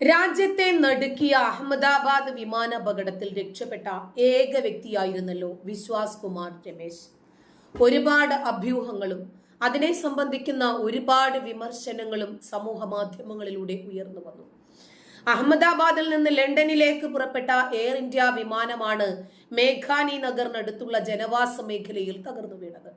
രാജ്യത്തെ നടുക്കിയ അഹമ്മദാബാദ് വിമാനാപകടത്തിൽ രക്ഷപ്പെട്ട ഏക വ്യക്തിയായിരുന്നല്ലോ വിശ്വാസ് കുമാർ രമേശ്. ഒരുപാട് അഭ്യൂഹങ്ങളും അതിനെ സംബന്ധിക്കുന്ന ഒരുപാട് വിമർശനങ്ങളും സമൂഹ മാധ്യമങ്ങളിലൂടെ ഉയർന്നു വന്നു. അഹമ്മദാബാദിൽ നിന്ന് ലണ്ടനിലേക്ക് പുറപ്പെട്ട എയർ ഇന്ത്യ വിമാനമാണ് മേഘാനി നഗറിനടുത്തുള്ള ജനവാസ മേഖലയിൽ തകർന്നു വീണത്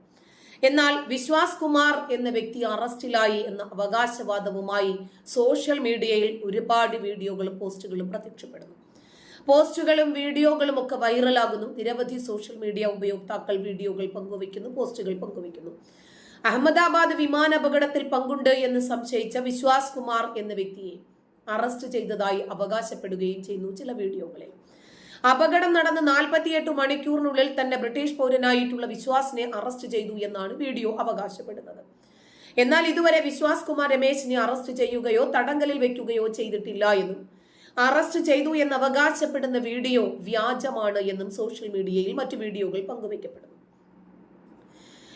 എന്നാൽ വിശ്വാസ് കുമാർ എന്ന വ്യക്തി അറസ്റ്റിലായി എന്ന അവകാശവാദവുമായി സോഷ്യൽ മീഡിയയിൽ ഒരുപാട് വീഡിയോകളും പോസ്റ്റുകളും പ്രത്യക്ഷപ്പെടുന്നു. പോസ്റ്റുകളും വീഡിയോകളും ഒക്കെ വൈറലാകുന്നു. നിരവധി സോഷ്യൽ മീഡിയ ഉപയോക്താക്കൾ വീഡിയോകൾ പങ്കുവയ്ക്കുന്നു പോസ്റ്റുകൾ പങ്കുവയ്ക്കുന്നു. അഹമ്മദാബാദ് വിമാന അപകടത്തിൽ പങ്കുണ്ട് എന്ന് സംശയിച്ച വിശ്വാസ് കുമാർ എന്ന വ്യക്തിയെ അറസ്റ്റ് ചെയ്തതായി അവകാശപ്പെടുകയും ചെയ്യുന്നു ചില വീഡിയോകളിൽ. അപകടം നടന്ന് നാൽപ്പത്തിയെട്ട് മണിക്കൂറിനുള്ളിൽ തന്നെ ബ്രിട്ടീഷ് പൗരനായിട്ടുള്ള വിശ്വാസിനെ അറസ്റ്റ് ചെയ്തു എന്നാണ് വീഡിയോ അവകാശപ്പെടുന്നത്. എന്നാൽ ഇതുവരെ വിശ്വാസ് കുമാർ രമേശിനെ അറസ്റ്റ് ചെയ്യുകയോ തടങ്കലിൽ വെക്കുകയോ ചെയ്തിട്ടില്ല എന്നും അറസ്റ്റ് ചെയ്തു എന്ന് അവകാശപ്പെടുന്ന വീഡിയോ വ്യാജമാണ് എന്നും സോഷ്യൽ മീഡിയയിൽ മറ്റു വീഡിയോകൾ പങ്കുവയ്ക്കപ്പെടുന്നു.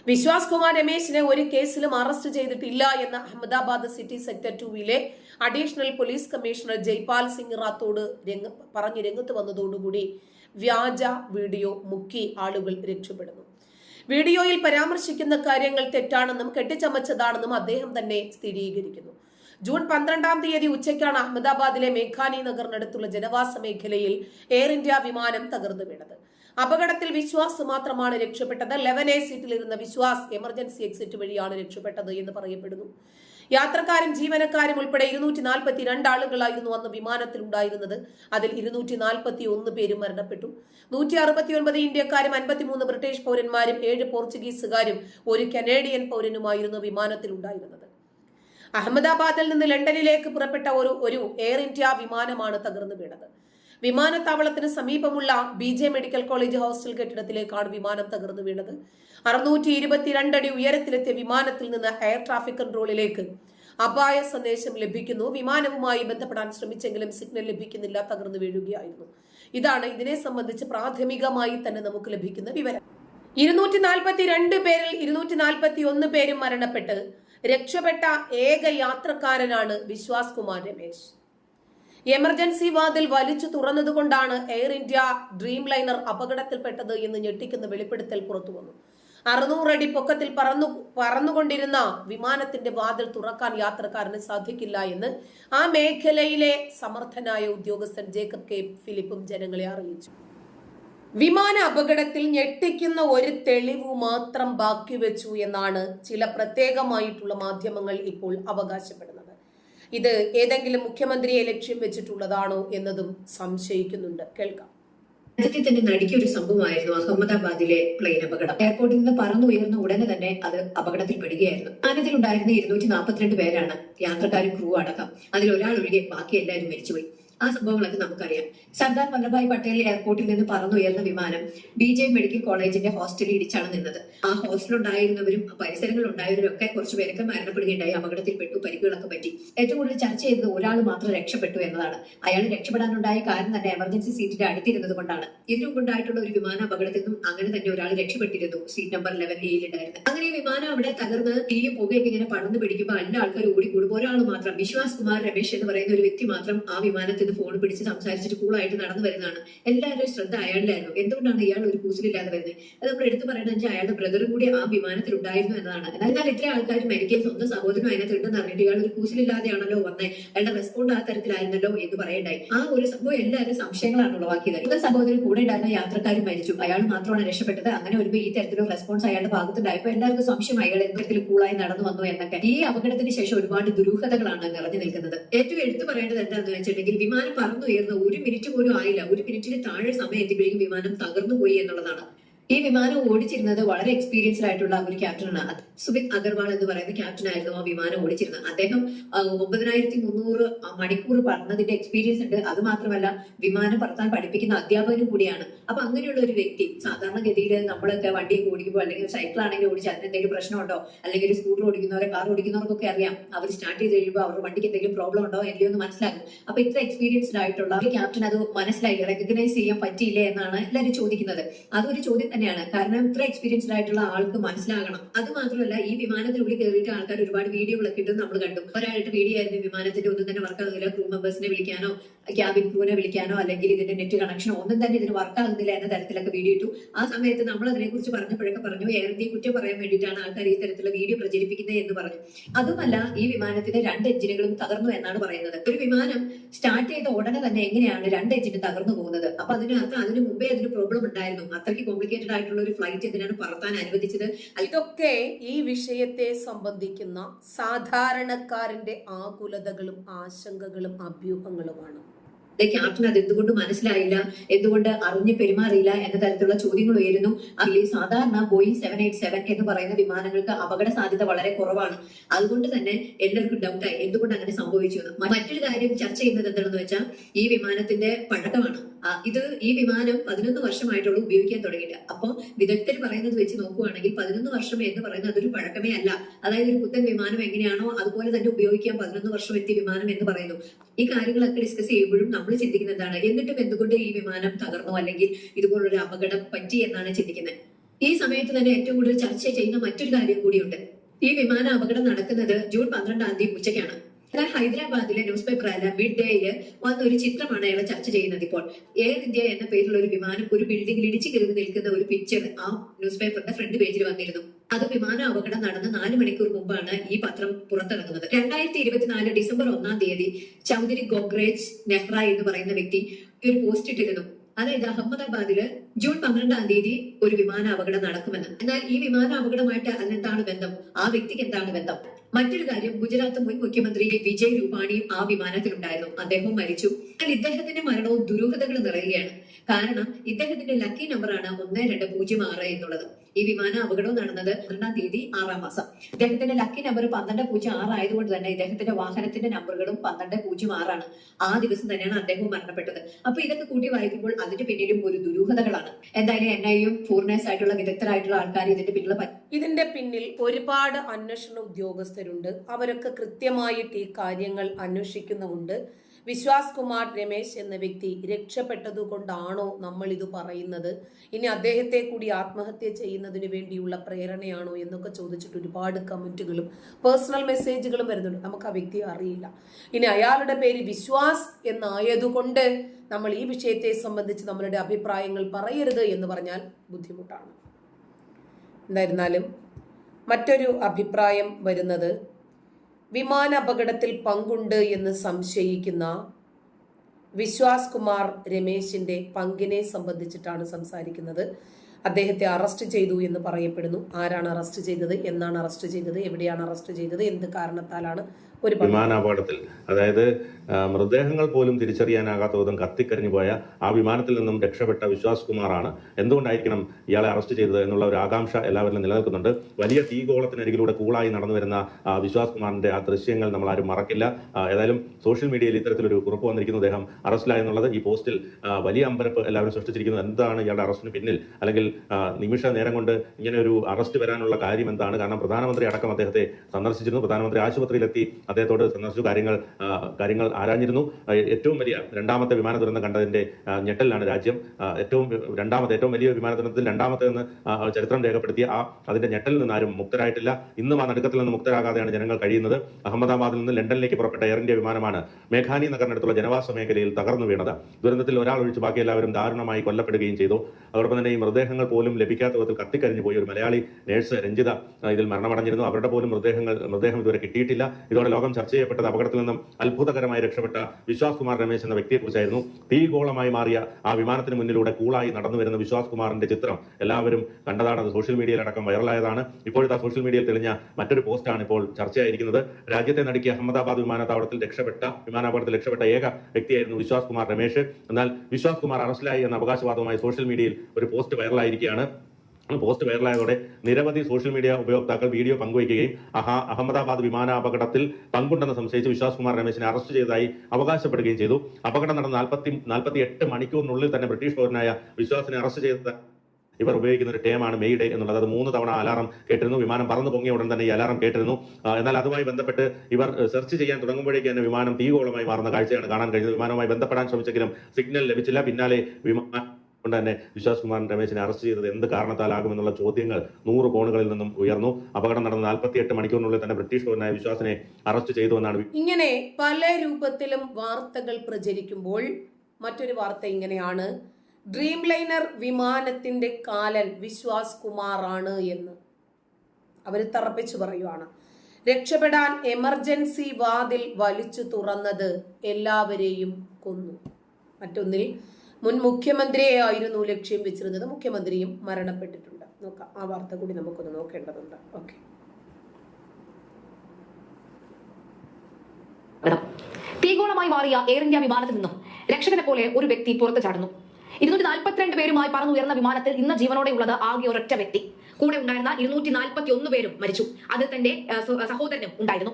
വിശ്വാസ് കുമാർ രമേശിനെ ഒരു കേസിലും അറസ്റ്റ് ചെയ്തിട്ടില്ല എന്ന് Ahmedabad city sector ടൂവിലെ additional police commissioner Jaipal Singh Rathod രംഗ പറഞ്ഞ് രംഗത്ത് വന്നതോടുകൂടി വ്യാജ വീഡിയോ മുക്കി ആളുകൾ രക്ഷപ്പെടുന്നു. വീഡിയോയിൽ പരാമർശിക്കുന്ന കാര്യങ്ങൾ തെറ്റാണെന്നും കെട്ടിച്ചമച്ചതാണെന്നും അദ്ദേഹം തന്നെ സ്ഥിരീകരിക്കുന്നു. ജൂൺ പന്ത്രണ്ടാം തീയതി ഉച്ചയ്ക്കാണ് അഹമ്മദാബാദിലെ മേഘാനി നഗറിനടുത്തുള്ള ജനവാസ മേഖലയിൽ എയർ ഇന്ത്യ വിമാനം തകർന്നു വീണത്. അപകടത്തിൽ വിശ്വാസ് മാത്രമാണ് രക്ഷപ്പെട്ടത്. ലെവൻ എ സീറ്റിലിരുന്ന വിശ്വാസ് എമർജൻസി എക്സിറ്റ് വഴിയാണ് രക്ഷപ്പെട്ടത് എന്ന് പറയപ്പെടുന്നു. യാത്രക്കാരും ജീവനക്കാരും ഉൾപ്പെടെ ഇരുന്നൂറ്റി നാൽപ്പത്തി രണ്ട് ആളുകളായിരുന്നു അന്ന് വിമാനത്തിൽ ഉണ്ടായിരുന്നത്. അതിൽ ഇരുന്നൂറ്റി നാൽപ്പത്തി ഒന്ന് പേരും മരണപ്പെട്ടു. നൂറ്റി അറുപത്തി ഒൻപത് ഇന്ത്യക്കാരും അൻപത്തിമൂന്ന് ബ്രിട്ടീഷ് പൗരന്മാരും ഏഴ് പോർച്ചുഗീസുകാരും ഒരു കനേഡിയൻ പൗരനുമായിരുന്നു വിമാനത്തിൽ ഉണ്ടായിരുന്നത്. അഹമ്മദാബാദിൽ നിന്ന് ലണ്ടനിലേക്ക് പുറപ്പെട്ട ഒരു ഒരു എയർ ഇന്ത്യ വിമാനമാണ് തകർന്നു വീണത്. വിമാനത്താവളത്തിന് സമീപമുള്ള B J medical college hostel കെട്ടിടത്തിലേക്കാണ് വിമാനം തകർന്നു വീണത്. അറുന്നൂറ്റി ഇരുപത്തിരണ്ട് അടി ഉയരത്തിലെത്തിയ വിമാനത്തിൽ നിന്ന് എയർ ട്രാഫിക് കൺട്രോളിലേക്ക് അപായ സന്ദേശം ലഭിക്കുന്നു. വിമാനവുമായി ബന്ധപ്പെടാൻ ശ്രമിച്ചെങ്കിലും സിഗ്നൽ ലഭിക്കുന്നില്ല തകർന്നു വീഴുകയായിരുന്നു. ഇതാണ് ഇതിനെ സംബന്ധിച്ച് പ്രാഥമികമായി തന്നെ നമുക്ക് ലഭിക്കുന്ന വിവരം. ഇരുന്നൂറ്റി നാൽപ്പത്തി രണ്ട് പേരിൽ ഇരുന്നൂറ്റി നാൽപ്പത്തി ഒന്ന് പേരും മരണപ്പെട്ട്. രക്ഷപ്പെട്ട ഏക യാത്രക്കാരനാണ് വിശ്വാസ് കുമാർ രമേശ്. എമർജൻസി വാതിൽ വലിച്ചു തുറന്നതുകൊണ്ടാണ് എയർ ഇന്ത്യ ഡ്രീം ലൈനർ അപകടത്തിൽപ്പെട്ടത് എന്ന് ഞെട്ടിക്കുന്ന വെളിപ്പെടുത്തൽ പുറത്തു വന്നു അറുന്നൂറടി പൊക്കത്തിൽ പറന്നു പറന്നുകൊണ്ടിരുന്ന വിമാനത്തിന്റെ വാതിൽ തുറക്കാൻ യാത്രക്കാരന് സാധിക്കില്ല എന്ന് ആ മേഖലയിലെ സമർത്ഥനായ ഉദ്യോഗസ്ഥൻ ജേക്കബ് കെ. ഫിലിപ്പും ജനങ്ങളെ അറിയിച്ചു. വിമാന അപകടത്തിൽ ഞെട്ടിക്കുന്ന ഒരു തെളിവ് മാത്രം ബാക്കി വെച്ചു എന്നാണ് ചില പ്രത്യേകമായിട്ടുള്ള മാധ്യമങ്ങൾ ഇപ്പോൾ അവകാശപ്പെടുന്നത്. ഇത് ഏതെങ്കിലും മുഖ്യമന്ത്രിയെ ലക്ഷ്യം വെച്ചിട്ടുള്ളതാണോ എന്നതും സംശയിക്കുന്നുണ്ട്. കേൾക്കാം. രാജ്യത്തെ തന്നെ നടുക്കിയ ഒരു സംഭവമായിരുന്നു അഹമ്മദാബാദിലെ പ്ലെയിൻ അപകടം. എയർപോർട്ടിൽ നിന്ന് പറന്നുയർന്ന ഉടനെ തന്നെ അത് അപകടത്തിൽപ്പെടുകയായിരുന്നു വിമാനത്തിലുണ്ടായിരുന്ന ഇരുന്നൂറ്റി നാൽപ്പത്തിരണ്ട് പേരാണ് യാത്രക്കാരും ക്രൂ അടക്കം. അതിൽ ഒരാൾ ഒഴികെ ബാക്കി എല്ലാവരും മരിച്ചുപോയി. ആ സംഭവങ്ങളൊക്കെ നമുക്കറിയാം. സർദാർ വല്ലഭായ് പട്ടേൽ എയർപോർട്ടിൽ നിന്ന് പറന്നുയർന്ന വിമാനം ബി ജെ മെഡിക്കൽ കോളേജിന്റെ ഹോസ്റ്റലിൽ ഇടിച്ചാണ് നിന്നത്. ആ ഹോസ്റ്റലിൽ ഉണ്ടായിരുന്നവരും പരിസരങ്ങളിൽ പരിസരങ്ങളിലുണ്ടായവരും ഒക്കെ കുറച്ച് പേരൊക്കെ മരണപ്പെടുകയുണ്ടായി. അപകടത്തിൽപ്പെട്ടു പരിക്കുകളൊക്കെ പറ്റി. ഏറ്റവും കൂടുതൽ ചർച്ച ചെയ്തത് ഒരാൾ മാത്രം രക്ഷപ്പെട്ടു എന്നതാണ്. അയാൾ രക്ഷപ്പെടാനുണ്ടായ കാരണം തന്നെ എമർജൻസി സീറ്റിന്റെ അടുത്തിരുന്നത് കൊണ്ടാണ്. ഇതിനു മുമ്പുണ്ടായിട്ടുള്ള ഒരു വിമാന അപകടത്തിൽ നിന്നും അങ്ങനെ തന്നെ ഒരാൾ രക്ഷപ്പെട്ടിരുന്നു. സീറ്റ് നമ്പർ ലെവൻ എയിൽ ഉണ്ടായിരുന്നു. അങ്ങനെ വിമാനം അവിടെ തകർന്ന് തീയും പുകയൊക്കെ ഇങ്ങനെ പടർന്നു പിടിക്കുമ്പോൾ എല്ലാ ആൾക്കാർ ഓടിക്കൂടുമ്പോൾ ഒരാൾ മാത്രം വിശ്വാസ് കുമാർ രമേശ് എന്ന് പറയുന്ന ഒരു വ്യക്തി മാത്രം ആ വിമാനത്തിൽ നിന്ന് ഫോൺ പിടിച്ച് സംസാരിച്ചിട്ട് കൂളായിട്ട് നടന്നു വരുന്നതാണ്. എല്ലാവരുടെയും ശ്രദ്ധ അയാളിലായിരുന്നു. എന്തുകൊണ്ടാണ് ഇയാൾ ഒരു കൂസിലില്ലാതെ വരുന്നത് അത് നമ്മൾ എടുത്തു പറയണമെന്ന് അയാളുടെ ബ്രദറും കൂടി ആ വിമാനത്തിൽ ഉണ്ടായിരുന്നു എന്നതാണ്. എന്നാൽ ഇത്ര ആൾക്കാർ മരിക്കുകയും സ്വന്തം സഹോദരനും അതിനകത്ത് ഉണ്ടെന്ന് അറിഞ്ഞിട്ട് ഇയാൾ ഒരു കൂസിലില്ലാതെയാണല്ലോ വന്നത് അയാളുടെ റെസ്പോണ്ട് ആ തരത്തിലായിരുന്നല്ലോ എന്ന് പറയണ്ടായി. ആ ഒരു സംഭവം എല്ലാവരും സംശയങ്ങളാണ് ഉളവാക്കിയത്. സ്വന്തം സഹോദരൻ കൂടെ ഉണ്ടായിരുന്ന യാത്രക്കാർ മരിച്ചു. അയാൾ മാത്രമാണ് രക്ഷപ്പെട്ടത്. അങ്ങനെ ഒരു ഈ തരത്തിലുള്ള റെസ്പോൺസ് അയാളുടെ ഭാഗത്തുണ്ടായപ്പോൾ എല്ലാവർക്കും സംശയം അയാൾ എന്തെങ്കിലും കൂളായി നടന്നു വന്നു എന്നൊക്കെ. ഈ അപകടത്തിന് ശേഷം ഒരുപാട് ദുരൂഹതകളാണ് നിറഞ്ഞു നിൽക്കുന്നത്. ഏറ്റവും എടുത്തു പറയേണ്ടത് എന്താണെന്ന് വെച്ചിട്ടുണ്ടെങ്കിൽ വിമാനം പറന്നുയർന്ന ഒരു മിനിറ്റ് പോലും ആയില്ല. ഒരു മിനിറ്റിന് താഴെ സമയം എത്തിയപ്പോഴേക്കും വിമാനം തകർന്നു പോയി എന്നുള്ളതാണ്. ഈ വിമാനം ഓടിച്ചിരുന്നത് വളരെ എക്സ്പീരിയൻസ്ഡ് ആയിട്ടുള്ള ഒരു ക്യാപ്റ്റനാണ് സുബിത് അഗർവാൾ എന്ന് പറയുന്ന ക്യാപ്റ്റൻ ആയിരുന്നു ആ വിമാനം ഓടിച്ചിരുന്നത്. അദ്ദേഹം ഒമ്പതിനായിരത്തി മുന്നൂറ് മണിക്കൂർ പറഞ്ഞതിന്റെ എക്സ്പീരിയൻസ് ഉണ്ട്. അത് മാത്രമല്ല വിമാനം പറത്താൻ പഠിപ്പിക്കുന്ന അധ്യാപകനും കൂടിയാണ്. അപ്പൊ അങ്ങനെയുള്ള ഒരു വ്യക്തി സാധാരണഗതിയിൽ നമ്മളൊക്കെ വണ്ടി ഓടിക്കുമ്പോൾ അല്ലെങ്കിൽ സൈക്കിൾ ആണെങ്കിൽ ഓടിച്ച് അതിന് എന്തെങ്കിലും പ്രശ്നമുണ്ടോ? അല്ലെങ്കിൽ ഒരു സ്കൂട്ടർ ഓടിക്കുന്നവരെ കാർ ഓടിക്കുന്നവർക്കൊക്കെ അറിയാം. അവർ സ്റ്റാർട്ട് ചെയ്ത് കഴിയുമ്പോൾ അവരുടെ വണ്ടിക്ക് എന്തെങ്കിലും പ്രോബ്ലം ഉണ്ടോ ഇല്ലയോ എന്ന് മനസ്സിലാകും. അപ്പൊ ഇത്ര എക്സ്പീരിയൻസ്ഡ് ആയിട്ടുള്ള ക്യാപ്റ്റൻ അത് മനസ്സിലായില്ല റെക്കഗ്നൈസ് ചെയ്യാൻ പറ്റിയില്ലേ എന്നാണ് എല്ലാവരും ചോദിക്കുന്നത്. അതൊരു ചോദ്യം തന്നെയാണ്. കാരണം ഇത്ര എക്സ്പീരിയൻസ്ഡ് ആയിട്ടുള്ള ആൾക്ക് മനസ്സിലാകണം. അത് മാത്രമല്ല ഈ വിമാനത്തിനുള്ളിൽ കയറിയിട്ട് ആൾക്കാർ ഒരുപാട് വീഡിയോകളൊക്കെ ഇട്ട് നമ്മൾ കണ്ടു. ഒരാളുടെ വീഡിയോ ആയിരുന്നു വിമാനത്തിന്റെ ഒന്നും തന്നെ വർക്ക് ആകുന്നില്ല ക്രൂ മെമ്പേഴ്സിനെ വിളിക്കാനോ ക്യാബിൻ ക്രൂവിനെ വിളിക്കാനോ അല്ലെങ്കിൽ ഇതിന്റെ നെറ്റ് കണക്ഷൻ ഒന്നും തന്നെ ഇതിന് വർക്ക് ആകുന്നില്ല എന്ന തരത്തിലൊക്കെ വീഡിയോ ഇട്ടു. ആ സമയത്ത് നമ്മൾ അതിനെക്കുറിച്ച് പറഞ്ഞപ്പോഴൊക്കെ പറഞ്ഞു എയർ ഇന്ത്യ കുറ്റം പറയാൻ വേണ്ടിയിട്ടാണ് ആൾക്കാർ ഈ തരത്തിലുള്ള വീഡിയോ പ്രചരിപ്പിക്കുന്നത്? എന്ന് പറഞ്ഞു. അതുമല്ല ഈ വിമാനത്തിന്റെ രണ്ട് എഞ്ചിനുകളും തകർന്നു എന്നാണ് പറയുന്നത്. ഒരു വിമാനം സ്റ്റാർട്ട് ചെയ്ത ഉടനെ തന്നെ എങ്ങനെയാണ് രണ്ട് എഞ്ചിന് തകർന്നു പോകുന്നത്? അപ്പൊ അതിനകത്ത് അതിന് മുമ്പേ അതിന് പ്രോബ്ലം ഉണ്ടായിരുന്നു. അത്രയ്ക്ക് കോംപ്ലിക്കേറ്റഡ് ആയിട്ടുള്ള ഒരു ഫ്ലൈറ്റ് എന്തിനാണ് പറത്താൻ അനുവദിച്ചത്. ഇതൊക്കെ ഈ വിഷയത്തെ സംബന്ധിക്കുന്ന സാധാരണക്കാരന്റെ ആകുലതകളും ആശങ്കകളും അഭ്യൂഹങ്ങളുമാണ്. ക്യാപ്റ്റൻ അത് എന്തുകൊണ്ട് മനസ്സിലായില്ല? എന്തുകൊണ്ട് അറിഞ്ഞ് പെരുമാറിയില്ല എന്ന തരത്തിലുള്ള ചോദ്യങ്ങൾ ഉയരുന്നു. അതിൽ സാധാരണ ബോയിങ് സെവൻ എയ്റ്റ് സെവൻ എന്ന് പറയുന്ന വിമാനങ്ങൾക്ക് അപകട സാധ്യത വളരെ കുറവാണ്. അതുകൊണ്ട് തന്നെ എല്ലാവർക്കും ഡൗട്ടായി എന്തുകൊണ്ട് അങ്ങനെ സംഭവിച്ചു മറ്റൊരു കാര്യം ചർച്ച ചെയ്യുന്നത് എന്താണെന്ന് വെച്ചാൽ ഈ വിമാനത്തിന്റെ പഴക്കമാണ്. ഇത് ഈ വിമാനം പതിനൊന്ന് വർഷമായിട്ടുള്ള ഉപയോഗിക്കാൻ തുടങ്ങിയില്ല അപ്പോൾ വിദഗ്ധർ പറയുന്നത് വെച്ച് നോക്കുവാണെങ്കിൽ പതിനൊന്ന് വർഷം എന്ന് പറയുന്നത് അതൊരു പഴക്കമേ അല്ല. അതായത് ഒരു പുത്തൻ വിമാനം എങ്ങനെയാണോ അതുപോലെ തന്നെ ഉപയോഗിക്കാൻ പതിനൊന്ന് വർഷം എത്തിയ വിമാനം എന്ന് പറയുന്നു. ഈ കാര്യങ്ങളൊക്കെ ഡിസ്കസ് ചെയ്യുമ്പോഴും നമ്മൾ ചിന്തിക്കുന്നത് എന്താണ്? എന്നിട്ടും എന്തുകൊണ്ട് ഈ വിമാനം തകർന്നു അല്ലെങ്കിൽ ഇതുപോലൊരു അപകടം പറ്റി എന്നാണ് ചിന്തിക്കുന്നത്. ഈ സമയത്ത് തന്നെ ഏറ്റവും കൂടുതൽ ചർച്ച ചെയ്യുന്ന മറ്റൊരു കാര്യം കൂടിയുണ്ട്. ഈ വിമാന അപകടം നടക്കുന്നത് ജൂൺ പന്ത്രണ്ടാം തീയതി ഉച്ചയ്ക്കാണ്. എന്നാൽ ഹൈദരാബാദിലെ ന്യൂസ് പേപ്പറായ മിഡ് ഡേയിൽ വന്ന ഒരു ചിത്രമാണ് അയാൾ ചർച്ച ചെയ്യുന്നത് ഇപ്പോൾ. എയർ ഇന്ത്യ എന്ന പേരിലുള്ള ഒരു വിമാനം ഒരു ബിൽഡിംഗിൽ ഇടിച്ചു കയറി നിൽക്കുന്ന ഒരു പിക്ചർ ആ ന്യൂസ് പേപ്പറിന്റെ ഫ്രണ്ട് പേജിൽ വന്നിരുന്നു. അത് വിമാന അപകടം നടന്ന നാല് മണിക്കൂർ മുമ്പാണ് ഈ പത്രം പുറത്തിറങ്ങുന്നത്. രണ്ടായിരത്തി ഇരുപത്തിനാല് ഡിസംബർ ഒന്നാം തീയതി ചൗധരി ഗോഗ്രേജ് നെഹ്റ എന്ന് പറയുന്ന വ്യക്തി ഒരു പോസ്റ്റ് ഇട്ടിരുന്നു. അതായത് അഹമ്മദാബാദിൽ ജൂൺ പന്ത്രണ്ടാം തീയതി ഒരു വിമാന അപകടം നടക്കുമെന്ന്. എന്നാൽ ഈ വിമാന അപകടമായിട്ട് അതിനെന്താണ് ബന്ധം? ആ വ്യക്തിക്ക് എന്താണ് ബന്ധം? മറ്റൊരു കാര്യം ഗുജറാത്ത് മുൻ മുഖ്യമന്ത്രി വിജയ് രൂപാണിയും ആ വിമാനത്തിലുണ്ടായിരുന്നു. അദ്ദേഹവും മരിച്ചു. എന്നാൽ ഇദ്ദേഹത്തിന്റെ മരണവും ദുരൂഹതകൾ നിറയുകയാണ്. കാരണം ഇദ്ദേഹത്തിന്റെ ലക്കി നമ്പറാണ് ഒന്ന് രണ്ട് പൂജ്യം ആറ് എന്നുള്ളത്. ഈ വിമാന അപകടം നടന്നത് പന്ത്രണ്ടാം തീയതി ആറാം മാസം. ഇദ്ദേഹത്തിന്റെ ലക്കി നമ്പർ പന്ത്രണ്ട് പൂജ്യം ആറ് ആയതുകൊണ്ട് തന്നെ ഇദ്ദേഹത്തിന്റെ വാഹനത്തിന്റെ നമ്പറുകളും പന്ത്രണ്ട് പൂജ്യം ആറാണ് ആ ദിവസം തന്നെയാണ് അദ്ദേഹവും മരണപ്പെട്ടത്. അപ്പൊ ഇതൊക്കെ കൂട്ടി വായിക്കുമ്പോൾ അതിന്റെ പിന്നിലും ഒരു ദുരൂഹതകളാണ്. എന്തായാലും എൻ ഐ യും ഫോറിനേഴ്സ് ആയിട്ടുള്ള വിദഗ്ധരായിട്ടുള്ള ആൾക്കാർ ഇതിന്റെ പിന്നിൽ ഇതിന്റെ പിന്നിൽ ഒരുപാട് അന്വേഷണ ഉദ്യോഗസ്ഥരുണ്ട്. അവരൊക്കെ കൃത്യമായിട്ട് ഈ കാര്യങ്ങൾ അന്വേഷിക്കുന്നുമുണ്ട്. വിശ്വാസ് കുമാർ രമേശ് എന്ന വ്യക്തി രക്ഷപ്പെട്ടതുകൊണ്ടാണോ നമ്മൾ ഇത് പറയുന്നത്? ഇനി അദ്ദേഹത്തെ കൂടി ആത്മഹത്യ ചെയ്യുന്നതിന് വേണ്ടിയുള്ള പ്രേരണയാണോ എന്നൊക്കെ ചോദിച്ചിട്ട് ഒരുപാട് കമന്റുകളും പേഴ്സണൽ മെസ്സേജുകളും വരുന്നുണ്ട്. നമുക്ക് ആ വ്യക്തിയെ അറിയില്ല. ഇനി അയാളുടെ പേര് വിശ്വാസ് എന്നായതുകൊണ്ട് നമ്മൾ ഈ വിഷയത്തെ സംബന്ധിച്ച് നമ്മളുടെ അഭിപ്രായങ്ങൾ പറയരുത് എന്ന് പറഞ്ഞാൽ ബുദ്ധിമുട്ടാണ്. എന്തായിരുന്നാലും മറ്റൊരു അഭിപ്രായം വരുന്നത് വിമാന അപകടത്തിൽ പങ്കുണ്ട് എന്ന് സംശയിക്കുന്ന വിശ്വാസ് കുമാർ രമേശിന്റെ പങ്കിനെ സംബന്ധിച്ചിട്ടാണ് സംസാരിക്കുന്നത്. അദ്ദേഹത്തെ അറസ്റ്റ് ചെയ്തു എന്ന് പറയപ്പെടുന്നു. ആരാണ് അറസ്റ്റ് ചെയ്തത്? എന്നാണ് അറസ്റ്റ് ചെയ്തത്? എവിടെയാണ് അറസ്റ്റ് ചെയ്തത്? എന്ത് കാരണത്താലാണ് ഒരു വിമാനാപകടത്തിൽ. അതായത് മൃതദേഹങ്ങൾ പോലും തിരിച്ചറിയാനാകാത്ത വിധം കത്തിക്കരിഞ്ഞു പോയ ആ വിമാനത്തിൽ നിന്നും രക്ഷപ്പെട്ട വിശ്വാസ് കുമാറാണ്. എന്തുകൊണ്ടായിരിക്കണം ഇയാളെ അറസ്റ്റ് ചെയ്തത് എന്നുള്ള ഒരു ആകാംക്ഷ എല്ലാവരിലും നിലനിൽക്കുന്നുണ്ട്. വലിയ തീഗോളത്തിനരികിലൂടെ കൂളായി നടന്നു വരുന്ന വിശ്വാസ് കുമാറിന്റെ ആ ദൃശ്യങ്ങൾ നമ്മൾ ആരും മറക്കില്ല. ഏതായാലും സോഷ്യൽ മീഡിയയിൽ ഇത്തരത്തിലൊരു കുറിപ്പ് വന്നിരിക്കുന്നു. അദ്ദേഹം അറസ്റ്റിലായെന്നുള്ളത് ഈ പോസ്റ്റിൽ വലിയ അമ്പരപ്പ് എല്ലാവരും സൃഷ്ടിച്ചിരിക്കുന്നു. എന്താണ് ഇയാളുടെ അറസ്റ്റിന് പിന്നിൽ? അല്ലെങ്കിൽ നിമിഷ നേരം കൊണ്ട് ഇങ്ങനെ ഒരു അറസ്റ്റ് വരാനുള്ള കാര്യം എന്താണ്? കാരണം പ്രധാനമന്ത്രി അടക്കം അദ്ദേഹത്തെ സന്ദർശിച്ചിരുന്നു. പ്രധാനമന്ത്രി ആശുപത്രിയിലെത്തി അദ്ദേഹത്തോട് സന്ദർശിച്ചു. കാര്യങ്ങൾ കാര്യങ്ങൾ ആരാഞ്ഞിരുന്നു. ഏറ്റവും വലിയ രണ്ടാമത്തെ വിമാന ദുരന്തം കണ്ടതിന്റെ ഞെട്ടലിലാണ് രാജ്യം. ഏറ്റവും രണ്ടാമത്തെ ഏറ്റവും വലിയ വിമാന ദുരന്തത്തിൽ രണ്ടാമത്തെ എന്ന് ചരിത്രം രേഖപ്പെടുത്തിയ ആ അതിന്റെ ഞെട്ടലിൽ നിന്ന് ആരും മുക്തരായിട്ടില്ല. ഇന്നും ആ നടുക്കത്തിൽ നിന്ന് മുക്തരാകാതെയാണ് ജനങ്ങൾ കഴിയുന്നത്. അഹമ്മദാബാദിൽ നിന്ന് ലണ്ടനിലേക്ക് പുറപ്പെട്ട എയർ ഇന്ത്യ വിമാനമാണ് മേഘാനി നഗറിനടുത്തുള്ള ജനവാസ മേഖലയിൽ തകർന്നു വീണത്. ദുരന്തത്തിൽ ഒരാൾ ഒഴിച്ച് ബാക്കി എല്ലാവരും ദാരുണമായി കൊല്ലപ്പെടുകയും ചെയ്തു. അതോടൊപ്പം തന്നെ ഈ മൃതദേഹങ്ങൾ പോലും ലഭിക്കാത്ത വിധത്തിൽ കത്തിക്കരിഞ്ഞു പോയി. ഒരു മലയാളി നേഴ്സ് രഞ്ജിത ഇതിൽ മരണമടഞ്ഞിരുന്നു. അവരുടെ പോലും മൃതദേഹങ്ങൾ മൃതദേഹം ഇതുവരെ കിട്ടിയിട്ടില്ല. ഇതോടെ ലോകം ചർച്ച ചെയ്യപ്പെട്ടത് അപകടത്തിൽ നിന്നും അത്ഭുതകരമായി രക്ഷപ്പെട്ട വിശ്വാസ് കുമാർ രമേശ് എന്ന വ്യക്തിയെക്കുറിച്ചായിരുന്നു. തീഗോളമായി മാറിയ ആ വിമാനത്തിന് മുന്നിലൂടെ കൂളായി നടന്നു വരുന്ന വിശ്വാസ് കുമാറിന്റെ ചിത്രം എല്ലാവരും കണ്ടതാണ്. സോഷ്യൽ മീഡിയയിലടക്കം വൈറലായതാണ്. ഇപ്പോഴത്തെ സോഷ്യൽ മീഡിയയിൽ തെളിഞ്ഞ മറ്റൊരു പോസ്റ്റാണ് ഇപ്പോൾ ചർച്ചയായിരിക്കുന്നത്. രാജ്യത്തെ നടുക്കിയ അഹമ്മദാബാദ് വിമാനത്താവളത്തിൽ രക്ഷപ്പെട്ട വിമാനാപകടത്തിൽ രക്ഷപ്പെട്ട ഏക വ്യക്തിയായിരുന്നു വിശ്വാസ് കുമാർ രമേശ്. എന്നാൽ വിശ്വാസ് കുമാർ അറസ്റ്റിലായി എന്ന അവകാശവാദവുമായി സോഷ്യൽ മീഡിയയിൽ ഒരു പോസ്റ്റ് വൈറലായിരിക്കുകയാണ് പോസ്റ്റ് വൈറലായതോടെ നിരവധി സോഷ്യൽ മീഡിയ ഉപയോക്താക്കൾ വീഡിയോ പങ്കുവയ്ക്കുകയും അഹ അഹമ്മദാബാദ് വിമാനാപകടത്തിൽ പങ്കുണ്ടെന്ന് സംശയിച്ച് വിശ്വാസ് കുമാർ രമേശിനെ അറസ്റ്റ് ചെയ്തതായി അവകാശപ്പെടുകയും ചെയ്തു. അപകടം നടന്ന നാൽപ്പത്തി നാൽപ്പത്തി എട്ട് മണിക്കൂറിനുള്ളിൽ തന്നെ ബ്രിട്ടീഷ് പൗരനായ വിശ്വാസിനെ അറസ്റ്റ് ചെയ്ത ഇവർ ഉപയോഗിക്കുന്ന ഒരു ടേമാണ് മെയ് ഡേ എന്നുള്ളത്. അത് മൂന്ന് തവണ അലാറം കേട്ടിരുന്നു. വിമാനം പറന്നു പൊങ്ങിയ ഉടൻ തന്നെ ഈ അലാറം കേട്ടിരുന്നു. എന്നാൽ അതുമായി ബന്ധപ്പെട്ട് ഇവർ സെർച്ച് ചെയ്യാൻ തുടങ്ങുമ്പോഴേക്ക് തന്നെ വിമാനം തീകോളമായി മാറുന്ന കാഴ്ചയാണ് കാണാൻ കഴിഞ്ഞത്. വിമാനവുമായി ബന്ധപ്പെടാൻ ശ്രമിച്ചെങ്കിലും സിഗ്നൽ ലഭിച്ചില്ല. പിന്നാലെ വിമാന കൊണ്ട് തന്നെ വിശ്വാസ് കുമാർ രമേശിനെ അറസ്റ്റ് ചെയ്തത് എന്ത് കാരണത്താലാകുമെന്നുള്ള ചോദ്യങ്ങൾ നൂറ് കോണുകളിൽ നിന്നും ഉയർന്നു. അപകടം നടന്ന നാൽപ്പത്തിയെട്ട് മണിക്കൂറിനുള്ളിൽ തന്നെ ബ്രിട്ടീഷ് പൗരനായ വിശ്വാസിനെ അറസ്റ്റ് ചെയ്തു എന്നാണ് ഇങ്ങനെ പല രൂപത്തിലും വാർത്തകൾ പ്രചരിക്കുമ്പോൾ മറ്റൊരു വാർത്ത ഇങ്ങനെയാണ്. ഡ്രീം ലൈനർ വിമാനത്തിന്റെ കാലൻ വിശ്വാസ് കുമാറാണ് എന്ന്. അവർ തറപ്പിച്ചു പറയുവാണ്. രക്ഷപ്പെടാൻ എമർജൻസി വാതിൽ വലിച്ചു തുറന്നത് എല്ലാവരെയും കൊന്നു. മറ്റൊന്നിൽ മുൻ മുഖ്യമന്ത്രിയെ ആയിരുന്നു ലക്ഷ്യം വെച്ചിരുന്നത്. മുഖ്യമന്ത്രിയും മരണപ്പെട്ടിട്ടുണ്ട്. നോക്കാം. ആ വാർത്ത കൂടി നമുക്കൊന്ന് നോക്കേണ്ടതുണ്ട്. ഓക്കെ. തീകോളമായി മാറിയ എയർ ഇന്ത്യ വിമാനത്തിൽ നിന്നും രക്ഷകനെ പോലെ ഒരു വ്യക്തി പുറത്തു ചാടുന്നു. ഇരുന്നൂറ്റി നാൽപ്പത്തിരണ്ട് പേരുമായി പറന്നുയർന്ന വിമാനത്തിൽ ഇന്ന് ജീവനോടെ ഉള്ളത് ആകെ ഒരൊറ്റ വ്യക്തി. കൂടെ ഉണ്ടായിരുന്ന ഇരുന്നൂറ്റി നാൽപ്പത്തി ഒന്ന് പേരും മരിച്ചു. അതിൽ തന്റെ സഹോദരനും ഉണ്ടായിരുന്നു.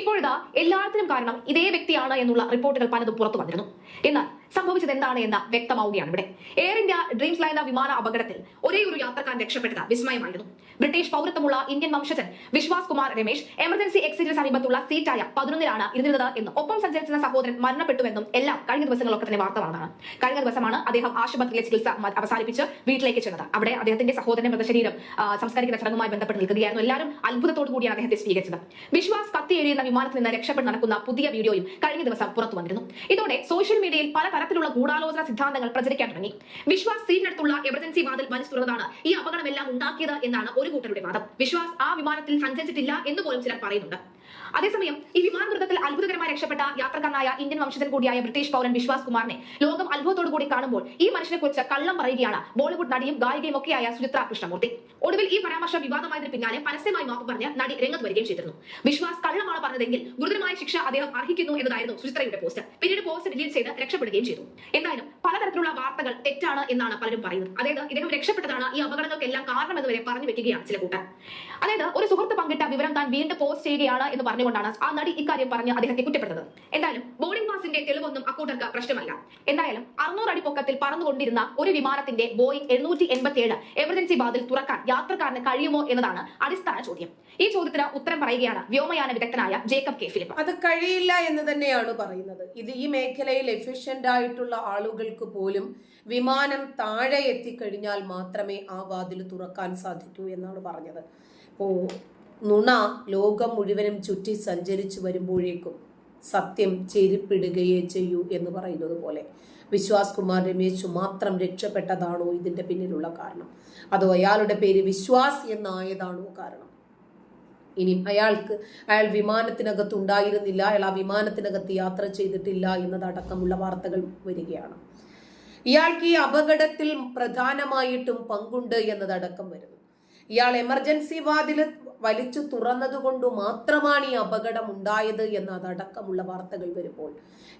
ഇപ്പോഴിതാ എല്ലാത്തിനും കാരണം ഇതേ വ്യക്തിയാണ് എന്നുള്ള റിപ്പോർട്ടുകൾ പലതും പുറത്തു വന്നിരുന്നു. എന്നാൽ സംഭവിച്ചത് എന്താണ് എന്ന് വ്യക്തമാവുകയാണ് ഇവിടെ. എയർ ഇന്ത്യ ഡ്രീംസ് ലൈനർ വിമാന അപകടത്തിൽ ഒരേ ഒരു യാത്രക്കാരൻ രക്ഷപ്പെട്ടത് വിസ്മയമായിരുന്നു. ബ്രിട്ടീഷ് പൗരത്വമുള്ള ഇന്ത്യൻ വംശജൻ വിശ്വാസ് കുമാർ രമേശ് എമർജൻസി എക്സിറ്റിന് സമീപത്തുള്ള സീറ്റായ പതിനൊന്നിലാണ് ഇരുന്നിരുന്നത് എന്നും ഒപ്പം സഞ്ചരിച്ചിരുന്ന സഹോദരൻ മരണപ്പെട്ടുവെന്നും എല്ലാം കഴിഞ്ഞ ദിവസങ്ങളൊക്കെ തന്നെ വാർത്ത വന്നതാണ് കഴിഞ്ഞ ദിവസമാണ് അദ്ദേഹം ആശുപത്രിയിലെ ചികിത്സ അവസാനിപ്പിച്ച് വീട്ടിലേക്ക് ചെന്നത്. അവിടെ അദ്ദേഹത്തിന്റെ സഹോദരന്റെ മൃതശരീരം സംസ്കരിക്കുന്ന ചടങ്ങുമായി ബന്ധപ്പെട്ട് നിൽക്കുകയായിരുന്നു. എല്ലാവരും അത്ഭുതത്തോടു കൂടിയാണ് അദ്ദേഹത്തെ സ്വീകരിച്ചത്. വിശ്വാസ് കത്തിയെഴിയുന്ന വിമാനത്തിൽ നിന്ന് രക്ഷപ്പെട്ട് നടക്കുന്ന പുതിയ വീഡിയോയും കഴിഞ്ഞ ദിവസം പുറത്തു വന്നിരുന്നു. ഇതോടെ സോഷ്യൽ മീഡിയയിൽ പല തരത്തിലുള്ള ഗൂഢാലോചന സിദ്ധാന്തങ്ങൾ പ്രചരിക്കാൻ തുടങ്ങി. വിശ്വാസ് സീറ്റിനടുത്തുള്ള എമർജൻസി വാതിൽ വലിച്ചു തുറന്നതാണ് ഈ അപകടമെല്ലാം ഉണ്ടാക്കിയത് എന്നാണ് ഒരു കൂട്ടരുടെ വാദം. വിശ്വാസ് ആ വിമാനത്തിൽ സഞ്ചരിച്ചിട്ടില്ല എന്ന് പോലും ചിലർ പറയുന്നുണ്ട്. അതേസമയം ഈ വിമാനദുരന്തത്തിൽ അത്ഭുതകരമായി രക്ഷപ്പെട്ട യാത്രക്കാരനായ ഇന്ത്യൻ വംശജൻ കൂടിയായ ബ്രിട്ടീഷ് പൗരൻ വിശ്വാസ് കുമാറിനെ ലോകം അത്ഭുതത്തോടു കൂടി കാണുമ്പോൾ ഈ മനുഷ്യനെ കുറിച്ച് കള്ളം പറയുകയാണ് ബോളിവുഡ് നടിയും ഗായികയും ഒക്കെയായ സുചിത്ര കൃഷ്ണമൂർത്തി. ഒടുവിൽ ഈ പരാമർശം വിവാദമായതിന് പിന്നാലെ പരസ്യമായി മാപ്പ് പറഞ്ഞ് നടി രംഗത്ത് വരികയും ചെയ്തിരുന്നു. വിശ്വാസ് കള്ളമാണ് പറഞ്ഞതെങ്കിൽ ഗുരുതരമായ ശിക്ഷ അദ്ദേഹം അർഹിക്കുന്നു എന്നതായിരുന്നു സുചിത്രയുടെ പോസ്റ്റ്. പിന്നീട് പോസ്റ്റ് ഡിലീറ്റ് ചെയ്ത് രക്ഷപ്പെടുകയും ചെയ്തു. എന്തായാലും പലതരത്തിലുള്ള വാർത്തകൾ തെറ്റാണ് എന്നാണ് പലരും പറയുന്നത്. അതായത് ഇദ്ദേഹം രക്ഷപ്പെട്ടതാണ് ഈ അപകടങ്ങൾക്കെല്ലാം കാരണം എന്ന് വരെ പറഞ്ഞു വെക്കുകയാണ് ചില കൂട്ടർ. അതായത് ഒരു സുഹൃത്ത് പങ്കിട്ട വിവരം താൻ വീണ്ടും പോസ്റ്റ് ചെയ്യുകയാണ് എന്ന് പറഞ്ഞുകൊണ്ടാണ് ആ നടി ഇക്കാര്യം പറഞ്ഞ് അദ്ദേഹത്തെ കുറ്റപ്പെടുന്നത് എന്തായാലും ബോർഡിംഗ് പാസിന്റെ തെളിവൊന്നും അക്കൂട്ടർക്ക് പ്രശ്നമല്ല. എന്തായാലും അറുന്നൂറ് അടി പൊക്കത്തിൽ പറന്നുകൊണ്ടിരുന്ന ഒരു വിമാനത്തിന്റെ ബോയിങ് എഴുന്നൂറ്റി എൺപത്തി ഏഴ് എമർജൻസി വാതിൽ തുറക്കാൻ യാത്രക്കാരന് കഴിയുമോ എന്നതാണ് അടിസ്ഥാന ചോദ്യം. ഈ ചോദ്യത്തിന് ഉത്തരം പറയുകയാണ് വ്യോമയാന വിദഗ്ധനായ ജേക്കബ് കെ ഫിലിപ്പ്. അത് കഴിയില്ല എന്ന് തന്നെയാണ് പറയുന്നത്. ഇത് ഈ മേഖലയിൽ എഫിഷ്യന്റ് ആയിട്ടുള്ള ആളുകൾക്ക് പോലും വിമാനം താഴെ എത്തിക്കഴിഞ്ഞാൽ മാത്രമേ ആ വാതിൽ തുറക്കാൻ സാധിക്കൂ എന്നാണ് പറഞ്ഞത്. ഇപ്പോ നുണ ലോകം മുഴുവനും ചുറ്റി സഞ്ചരിച്ചു വരുമ്പോഴേക്കും സത്യം ചെരിപ്പിടുകയേ ചെയ്യൂ എന്ന് പറയുന്നത് പോലെ. വിശ്വാസ് കുമാർ രമേശ് മാത്രം രക്ഷപ്പെട്ടതാണോ ഇതിന്റെ പിന്നിലുള്ള കാരണം? അതോ അയാളുടെ പേര് വിശ്വാസ് എന്നായതാണോ കാരണം? ഇനി അയാൾക്ക് അയാൾ വിമാനത്തിനകത്ത് ഉണ്ടായിരുന്നില്ല അയാൾ ആ വിമാനത്തിനകത്ത് യാത്ര ചെയ്തിട്ടില്ല എന്നതടക്കമുള്ള വാർത്തകൾ വരികയാണ്. ഇയാൾക്ക് ഈ അപകടത്തിൽ പ്രധാനമായിട്ടും പങ്കുണ്ട് എന്നതടക്കം വരുന്നു. ഇയാൾ എമർജൻസി വാതിൽ വലിച്ചു തുറന്നതുകൊണ്ട് മാത്രമാണ് ഈ അപകടം ഉണ്ടായത് എന്നതടക്കമുള്ള വാർത്തകൾ വരുമ്പോൾ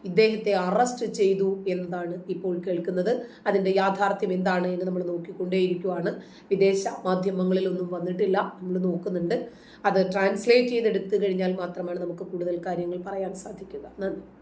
ഇദ്ദേഹത്തെ അറസ്റ്റ് ചെയ്തു എന്നതാണ് ഇപ്പോൾ കേൾക്കുന്നത്. അതിന്റെ യാഥാർത്ഥ്യം എന്താണ് എന്ന് നമ്മൾ നോക്കിക്കൊണ്ടേയിരിക്കുവാണ്. വിദേശ മാധ്യമങ്ങളിലൊന്നും വന്നിട്ടില്ല. നമ്മൾ നോക്കുന്നുണ്ട്. അത് ട്രാൻസ്ലേറ്റ് ചെയ്തെടുത്തു കഴിഞ്ഞാൽ മാത്രമാണ് നമുക്ക് കൂടുതൽ കാര്യങ്ങൾ പറയാൻ സാധിക്കുക. നന്ദി.